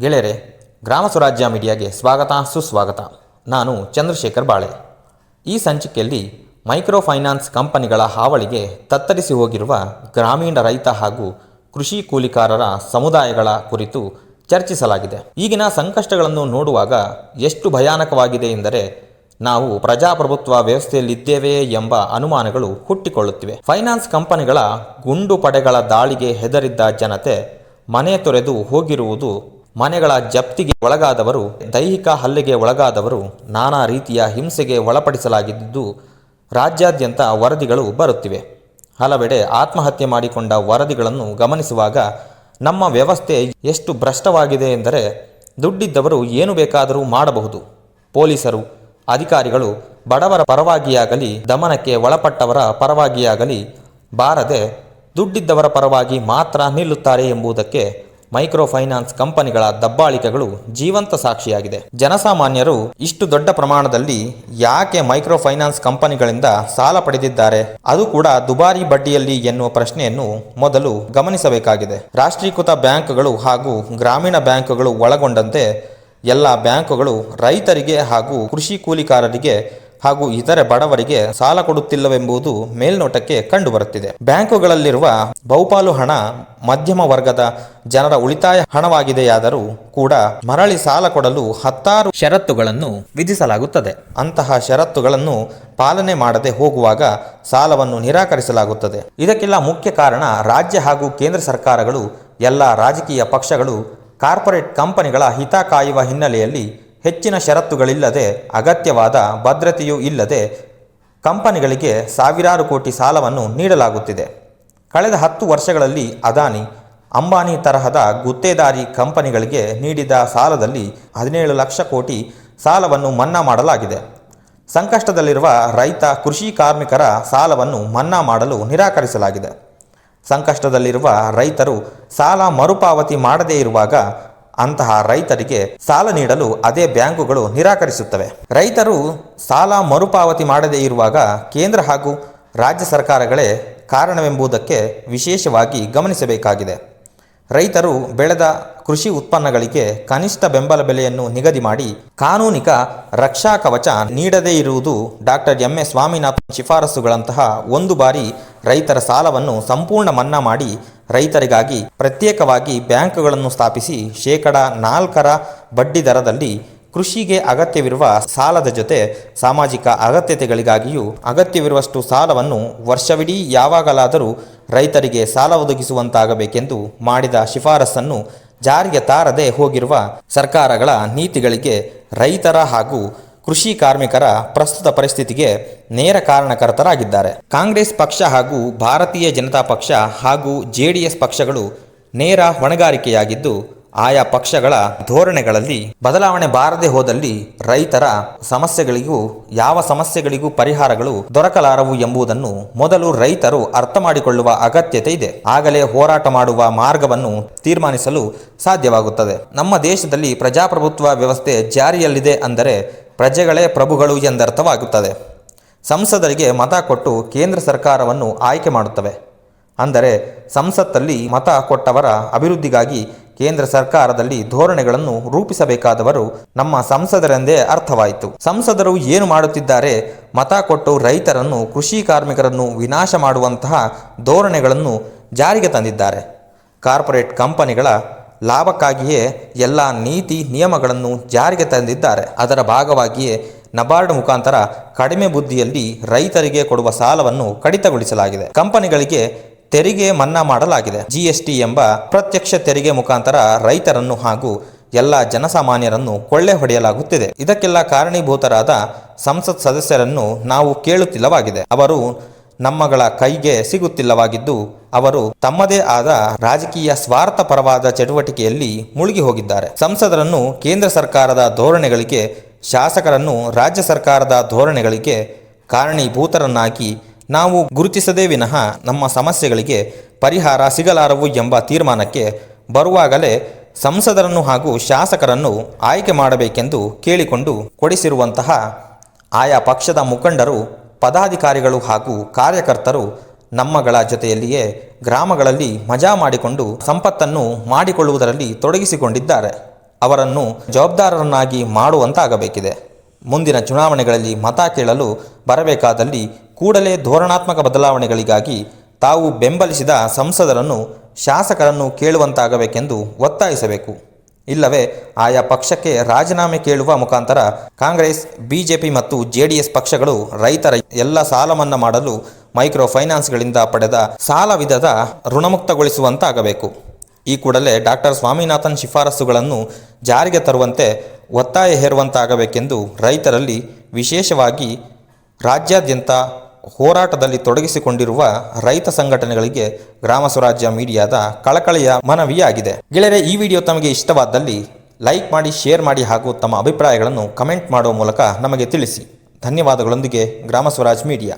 ಗೆಳೆಯರೆ, ಗ್ರಾಮ ಸ್ವರಾಜ್ಯ ಮೀಡಿಯಾಗೆ ಸ್ವಾಗತ, ಸುಸ್ವಾಗತ. ನಾನು ಚಂದ್ರಶೇಖರ್ ಬಾಳೆ. ಈ ಸಂಚಿಕೆಯಲ್ಲಿ ಮೈಕ್ರೋ ಫೈನಾನ್ಸ್ ಕಂಪನಿಗಳ ಹಾವಳಿಗೆ ತತ್ತರಿಸಿ ಹೋಗಿರುವ ಗ್ರಾಮೀಣ ರೈತ ಹಾಗೂ ಕೃಷಿ ಕೂಲಿಕಾರರ ಸಮುದಾಯಗಳ ಕುರಿತು ಚರ್ಚಿಸಲಾಗಿದೆ. ಈಗಿನ ಸಂಕಷ್ಟಗಳನ್ನು ನೋಡುವಾಗ ಎಷ್ಟು ಭಯಾನಕವಾಗಿದೆ ಎಂದರೆ, ನಾವು ಪ್ರಜಾಪ್ರಭುತ್ವ ವ್ಯವಸ್ಥೆಯಲ್ಲಿದ್ದೇವೆ ಎಂಬ ಅನುಮಾನಗಳು ಹುಟ್ಟಿಕೊಳ್ಳುತ್ತಿವೆ. ಫೈನಾನ್ಸ್ ಕಂಪನಿಗಳ ಗುಂಡು ಪಡೆಗಳ ದಾಳಿಗೆ ಹೆದರಿದ್ದ ಜನತೆ ಮನೆ ತೊರೆದು ಹೋಗಿರುವುದು ಮನೆಗಳ ಜಪ್ತಿಗೆ ಒಳಗಾದವರು, ದೈಹಿಕ ಹಲ್ಲೆಗೆ ಒಳಗಾದವರು, ನಾನಾ ರೀತಿಯ ಹಿಂಸೆಗೆ ಒಳಪಡಿಸಲಾಗಿದ್ದು ರಾಜ್ಯಾದ್ಯಂತ ವರದಿಗಳು ಬರುತ್ತಿವೆ. ಹಲವೆಡೆ ಆತ್ಮಹತ್ಯೆ ಮಾಡಿಕೊಂಡ ವರದಿಗಳನ್ನು ಗಮನಿಸುವಾಗ ನಮ್ಮ ವ್ಯವಸ್ಥೆ ಎಷ್ಟು ಭ್ರಷ್ಟವಾಗಿದೆ ಎಂದರೆ ದುಡ್ಡಿದ್ದವರು ಏನು ಬೇಕಾದರೂ ಮಾಡಬಹುದು. ಪೊಲೀಸರು, ಅಧಿಕಾರಿಗಳು ಬಡವರ ಪರವಾಗಿಯಾಗಲಿ, ದಮನಕ್ಕೆ ಒಳಪಟ್ಟವರ ಪರವಾಗಿಯಾಗಲಿ ಬಾರದೆ ದುಡ್ಡಿದ್ದವರ ಪರವಾಗಿ ಮಾತ್ರ ನಿಲ್ಲುತ್ತಾರೆ ಎಂಬುದಕ್ಕೆ ಮೈಕ್ರೋ ಫೈನಾನ್ಸ್ ಕಂಪನಿಗಳ ದಬ್ಬಾಳಿಕೆಗಳು ಜೀವಂತ ಸಾಕ್ಷಿಯಾಗಿದೆ. ಜನಸಾಮಾನ್ಯರು ಇಷ್ಟು ದೊಡ್ಡ ಪ್ರಮಾಣದಲ್ಲಿ ಯಾಕೆ ಮೈಕ್ರೋ ಫೈನಾನ್ಸ್ ಕಂಪನಿಗಳಿಂದ ಸಾಲ ಪಡೆದಿದ್ದಾರೆ? ಅದು ಕೂಡ ದುಬಾರಿ ಬಡ್ಡಿಯಲ್ಲಿ ಎನ್ನುವ ಪ್ರಶ್ನೆಯನ್ನು ಮೊದಲು ಗಮನಿಸಬೇಕಾಗಿದೆ. ರಾಷ್ಟ್ರೀಕೃತ ಬ್ಯಾಂಕ್ಗಳು ಹಾಗೂ ಗ್ರಾಮೀಣ ಬ್ಯಾಂಕ್ಗಳು ಒಳಗೊಂಡಂತೆ ಎಲ್ಲ ಬ್ಯಾಂಕುಗಳು ರೈತರಿಗೆ ಹಾಗೂ ಕೃಷಿ ಕೂಲಿಕಾರರಿಗೆ ಹಾಗೂ ಇತರೆ ಬಡವರಿಗೆ ಸಾಲ ಕೊಡುತ್ತಿಲ್ಲವೆಂಬುದು ಮೇಲ್ನೋಟಕ್ಕೆ ಕಂಡುಬರುತ್ತಿದೆ. ಬ್ಯಾಂಕುಗಳಲ್ಲಿರುವ ಬಹುಪಾಲು ಹಣ ಮಧ್ಯಮ ವರ್ಗದ ಜನರ ಉಳಿತಾಯ ಹಣವಾಗಿದೆಯಾದರೂ ಕೂಡ ಮರಳಿ ಸಾಲ ಕೊಡಲು ಹತ್ತಾರು ಷರತ್ತುಗಳನ್ನು ವಿಧಿಸಲಾಗುತ್ತದೆ. ಅಂತಹ ಷರತ್ತುಗಳನ್ನು ಪಾಲನೆ ಮಾಡದೆ ಹೋಗುವಾಗ ಸಾಲವನ್ನು ನಿರಾಕರಿಸಲಾಗುತ್ತದೆ. ಇದಕ್ಕೆಲ್ಲ ಮುಖ್ಯ ಕಾರಣ ರಾಜ್ಯ ಹಾಗೂ ಕೇಂದ್ರ ಸರ್ಕಾರಗಳು, ಎಲ್ಲ ರಾಜಕೀಯ ಪಕ್ಷಗಳು, ಕಾರ್ಪೊರೇಟ್ ಕಂಪನಿಗಳ ಹಿತ ಕಾಯುವ ಹಿನ್ನೆಲೆಯಲ್ಲಿ ಹೆಚ್ಚಿನ ಷರತ್ತುಗಳಿಲ್ಲದೆ, ಅಗತ್ಯವಾದ ಭದ್ರತೆಯೂ ಇಲ್ಲದೆ ಕಂಪನಿಗಳಿಗೆ ಸಾವಿರಾರು ಕೋಟಿ ಸಾಲವನ್ನು ನೀಡಲಾಗುತ್ತಿದೆ. ಕಳೆದ ಹತ್ತು ವರ್ಷಗಳಲ್ಲಿ ಅದಾನಿ, ಅಂಬಾನಿ ತರಹದ ಗುತ್ತೇದಾರಿ ಕಂಪನಿಗಳಿಗೆ ನೀಡಿದ ಸಾಲದಲ್ಲಿ ಹದಿನೇಳು ಲಕ್ಷ ಕೋಟಿ ಸಾಲವನ್ನು ಮನ್ನಾ ಮಾಡಲಾಗಿದೆ. ಸಂಕಷ್ಟದಲ್ಲಿರುವ ರೈತ, ಕೃಷಿ ಕಾರ್ಮಿಕರ ಸಾಲವನ್ನು ಮನ್ನಾ ಮಾಡಲು ನಿರಾಕರಿಸಲಾಗಿದೆ. ಸಂಕಷ್ಟದಲ್ಲಿರುವ ರೈತರು ಸಾಲ ಮರುಪಾವತಿ ಮಾಡದೇ ಇರುವಾಗ ಅಂತಹ ರೈತರಿಗೆ ಸಾಲ ನೀಡಲು ಅದೇ ಬ್ಯಾಂಕುಗಳು ನಿರಾಕರಿಸುತ್ತವೆ. ರೈತರು ಸಾಲ ಮರುಪಾವತಿ ಮಾಡದೇ ಇರುವಾಗ ಕೇಂದ್ರ ಹಾಗೂ ರಾಜ್ಯ ಸರ್ಕಾರಗಳೇ ಕಾರಣವೆಂಬುದಕ್ಕೆ ವಿಶೇಷವಾಗಿ ಗಮನಿಸಬೇಕಾಗಿದೆ. ರೈತರು ಬೆಳೆದ ಕೃಷಿ ಉತ್ಪನ್ನಗಳಿಗೆ ಕನಿಷ್ಠ ಬೆಂಬಲ ಬೆಲೆಯನ್ನು ನಿಗದಿ ಮಾಡಿ ಕಾನೂನಿಕ ರಕ್ಷಾ ಕವಚ ನೀಡದೇ ಇರುವುದು ಡಾಕ್ಟರ್ ಎಂ. ಎಸ್ ಸ್ವಾಮಿನಾಥನ್ ಶಿಫಾರಸುಗಳಂತಹ ಒಂದು ಬಾರಿ ರೈತರ ಸಾಲವನ್ನು ಸಂಪೂರ್ಣ ಮನ್ನಾ ಮಾಡಿ ರೈತರಿಗಾಗಿ ಪ್ರತ್ಯೇಕವಾಗಿ ಬ್ಯಾಂಕ್ಗಳನ್ನು ಸ್ಥಾಪಿಸಿ ಶೇಕಡ ನಾಲ್ಕರ ಬಡ್ಡಿ ದರದಲ್ಲಿ ಕೃಷಿಗೆ ಅಗತ್ಯವಿರುವ ಸಾಲದ ಜೊತೆ ಸಾಮಾಜಿಕ ಅಗತ್ಯತೆಗಳಿಗಾಗಿಯೂ ಅಗತ್ಯವಿರುವಷ್ಟು ಸಾಲವನ್ನು ವರ್ಷವಿಡೀ ಯಾವಾಗಲಾದರೂ ರೈತರಿಗೆ ಸಾಲ ಒದಗಿಸುವಂತಾಗಬೇಕೆಂದು ಮಾಡಿದ ಶಿಫಾರಸನ್ನು ಜಾರಿಗೆ ತಾರದೆ ಹೋಗಿರುವ ಸರ್ಕಾರಗಳ ನೀತಿಗಳಿಗೆ ರೈತರ ಹಾಗೂ ಕೃಷಿ ಕಾರ್ಮಿಕರ ಪ್ರಸ್ತುತ ಪರಿಸ್ಥಿತಿಗೆ ನೇರ ಕಾರಣಕರ್ತರಾಗಿದ್ದಾರೆ. ಕಾಂಗ್ರೆಸ್ ಪಕ್ಷ ಹಾಗೂ ಭಾರತೀಯ ಜನತಾ ಪಕ್ಷ ಹಾಗೂ ಜೆಡಿಎಸ್ ಪಕ್ಷಗಳು ನೇರ ಹೊಣೆಗಾರಿಕೆಯಾಗಿದ್ದು, ಆಯಾ ಪಕ್ಷಗಳ ಧೋರಣೆಗಳಲ್ಲಿ ಬದಲಾವಣೆ ಬಾರದೆ ಹೋದಲ್ಲಿ ರೈತರ ಸಮಸ್ಯೆಗಳಿಗೂ ಯಾವ ಸಮಸ್ಯೆಗಳಿಗೂ ಪರಿಹಾರಗಳು ದೊರಕಲಾರವು ಎಂಬುದನ್ನು ಮೊದಲು ರೈತರು ಅರ್ಥ ಮಾಡಿಕೊಳ್ಳುವ ಅಗತ್ಯತೆ ಇದೆ. ಆಗಲೇ ಹೋರಾಟ ಮಾಡುವ ಮಾರ್ಗವನ್ನು ತೀರ್ಮಾನಿಸಲು ಸಾಧ್ಯವಾಗುತ್ತದೆ. ನಮ್ಮ ದೇಶದಲ್ಲಿ ಪ್ರಜಾಪ್ರಭುತ್ವ ವ್ಯವಸ್ಥೆ ಜಾರಿಯಲ್ಲಿದೆ ಅಂದರೆ ಪ್ರಜೆಗಳೇ ಪ್ರಭುಗಳು ಎಂದರ್ಥವಾಗುತ್ತದೆ. ಸಂಸದರಿಗೆ ಮತ ಕೊಟ್ಟು ಕೇಂದ್ರ ಸರ್ಕಾರವನ್ನು ಆಯ್ಕೆ ಮಾಡುತ್ತವೆ. ಅಂದರೆ ಸಂಸತ್ತಲ್ಲಿ ಮತ ಕೊಟ್ಟವರ ಅಭಿವೃದ್ಧಿಗಾಗಿ ಕೇಂದ್ರ ಸರ್ಕಾರದಲ್ಲಿ ಧೋರಣೆಗಳನ್ನು ರೂಪಿಸಬೇಕಾದವರು ನಮ್ಮ ಸಂಸದರೆಂದೇ ಅರ್ಥವಾಯಿತು. ಸಂಸದರು ಏನು ಮಾಡುತ್ತಿದ್ದಾರೆ? ಮತ ಕೊಟ್ಟು ರೈತರನ್ನು, ಕೃಷಿ ಕಾರ್ಮಿಕರನ್ನು ವಿನಾಶ ಮಾಡುವಂತಹ ಧೋರಣೆಗಳನ್ನು ಜಾರಿಗೆ ತಂದಿದ್ದಾರೆ. ಕಾರ್ಪೊರೇಟ್ ಕಂಪನಿಗಳ ಲಾಭಕ್ಕಾಗಿಯೇ ಎಲ್ಲ ನೀತಿ ನಿಯಮಗಳನ್ನು ಜಾರಿಗೆ ತಂದಿದ್ದಾರೆ. ಅದರ ಭಾಗವಾಗಿಯೇ ನಬಾರ್ಡ್ ಮುಖಾಂತರ ಕಡಿಮೆ ಬುದ್ಧಿಯಲ್ಲಿ ರೈತರಿಗೆ ಕೊಡುವ ಸಾಲವನ್ನು ಕಡಿತಗೊಳಿಸಲಾಗಿದೆ. ಕಂಪನಿಗಳಿಗೆ ತೆರಿಗೆ ಮನ್ನಾ ಮಾಡಲಾಗಿದೆ. ಜಿಎಸ್ಟಿ ಎಂಬ ಪ್ರತ್ಯಕ್ಷ ತೆರಿಗೆ ಮುಖಾಂತರ ರೈತರನ್ನು ಹಾಗೂ ಎಲ್ಲ ಜನಸಾಮಾನ್ಯರನ್ನು ಕೊಳ್ಳೆ ಹೊಡೆಯಲಾಗುತ್ತಿದೆ. ಇದಕ್ಕೆಲ್ಲ ಕಾರಣೀಭೂತರಾದ ಸಂಸತ್ ಸದಸ್ಯರನ್ನು ನಾವು ಕೇಳುತ್ತಿಲ್ಲವಾಗಿದೆ. ಅವರು ನಮ್ಮಗಳ ಕೈಗೆ ಸಿಗುತ್ತಿಲ್ಲವಾಗಿದ್ದು ಅವರು ತಮ್ಮದೇ ಆದ ರಾಜಕೀಯ ಸ್ವಾರ್ಥ ಪರವಾದ ಚಟುವಟಿಕೆಯಲ್ಲಿ ಮುಳುಗಿ ಹೋಗಿದ್ದಾರೆ. ಸಂಸದರನ್ನು ಕೇಂದ್ರ ಸರ್ಕಾರದ ಧೋರಣೆಗಳಿಗೆ, ಶಾಸಕರನ್ನು ರಾಜ್ಯ ಸರ್ಕಾರದ ಧೋರಣೆಗಳಿಗೆ ಕಾರಣೀಭೂತರನ್ನಾಗಿ ನಾವು ಗುರುತಿಸದೇ ವಿನಃ ನಮ್ಮ ಸಮಸ್ಯೆಗಳಿಗೆ ಪರಿಹಾರ ಸಿಗಲಾರವು ಎಂಬ ತೀರ್ಮಾನಕ್ಕೆ ಬರುವಾಗಲೇ ಸಂಸದರನ್ನು ಹಾಗೂ ಶಾಸಕರನ್ನು ಆಯ್ಕೆ ಮಾಡಬೇಕೆಂದು ಕೇಳಿಕೊಂಡು ಕೊಡಿಸಿರುವಂತಹ ಆಯಾ ಪಕ್ಷದ ಮುಖಂಡರು, ಪದಾಧಿಕಾರಿಗಳು ಹಾಗೂ ಕಾರ್ಯಕರ್ತರು ನಮ್ಮಗಳ ಜೊತೆಯಲ್ಲಿಯೇ ಗ್ರಾಮಗಳಲ್ಲಿ ಮಜಾ ಮಾಡಿಕೊಂಡು ಸಂಪತ್ತನ್ನು ಮಾಡಿಕೊಳ್ಳುವುದರಲ್ಲಿ ತೊಡಗಿಸಿಕೊಂಡಿದ್ದಾರೆ. ಅವರನ್ನು ಜವಾಬ್ದಾರರನ್ನಾಗಿ ಮಾಡುವಂತಾಗಬೇಕಿದೆ. ಮುಂದಿನ ಚುನಾವಣೆಗಳಲ್ಲಿ ಮತ ಕೇಳಲು ಬರಬೇಕಾದಲ್ಲಿ ಕೂಡಲೇ ಧೋರಣಾತ್ಮಕ ಬದಲಾವಣೆಗಳಿಗಾಗಿ ತಾವು ಬೆಂಬಲಿಸಿದ ಸಂಸದರನ್ನು, ಶಾಸಕರನ್ನು ಕೇಳುವಂತಾಗಬೇಕೆಂದು ಒತ್ತಾಯಿಸಬೇಕು. ಇಲ್ಲವೇ ಆಯಾ ಪಕ್ಷಕ್ಕೆ ರಾಜೀನಾಮೆ ಕೇಳುವ ಮುಖಾಂತರ ಕಾಂಗ್ರೆಸ್, ಬಿಜೆಪಿ ಮತ್ತು ಜೆಡಿಎಸ್ ಪಕ್ಷಗಳು ರೈತರ ಎಲ್ಲ ಸಾಲ ಮನ್ನಾ ಮಾಡಲು ಮೈಕ್ರೋ ಫೈನಾನ್ಸ್ಗಳಿಂದ ಪಡೆದ ಸಾಲ ವಿಧದ ಋಣಮುಕ್ತಗೊಳಿಸುವಂತಾಗಬೇಕು. ಈ ಕೂಡಲೇ ಡಾಕ್ಟರ್ ಸ್ವಾಮಿನಾಥನ್ ಶಿಫಾರಸುಗಳನ್ನು ಜಾರಿಗೆ ತರುವಂತೆ ಒತ್ತಾಯ ಹೇರುವಂತಾಗಬೇಕೆಂದು ರೈತರಲ್ಲಿ ವಿಶೇಷವಾಗಿ ರಾಜ್ಯಾದ್ಯಂತ ಹೋರಾಟದಲ್ಲಿ ತೊಡಗಿಸಿಕೊಂಡಿರುವ ರೈತ ಸಂಘಟನೆಗಳಿಗೆ ಗ್ರಾಮ ಸ್ವರಾಜ್ಯ ಮೀಡಿಯಾದ ಕಳಕಳಿಯ ಮನವಿಯಾಗಿದೆ. ಗೆಳೆಯರೆ, ಈ ವಿಡಿಯೋ ತಮಗೆ ಇಷ್ಟವಾದಲ್ಲಿ ಲೈಕ್ ಮಾಡಿ, ಶೇರ್ ಮಾಡಿ ಹಾಗೂ ತಮ್ಮ ಅಭಿಪ್ರಾಯಗಳನ್ನು ಕಮೆಂಟ್ ಮಾಡುವ ಮೂಲಕ ನಮಗೆ ತಿಳಿಸಿ. ಧನ್ಯವಾದಗಳೊಂದಿಗೆ ಗ್ರಾಮ ಸ್ವರಾಜ್ ಮೀಡಿಯಾ.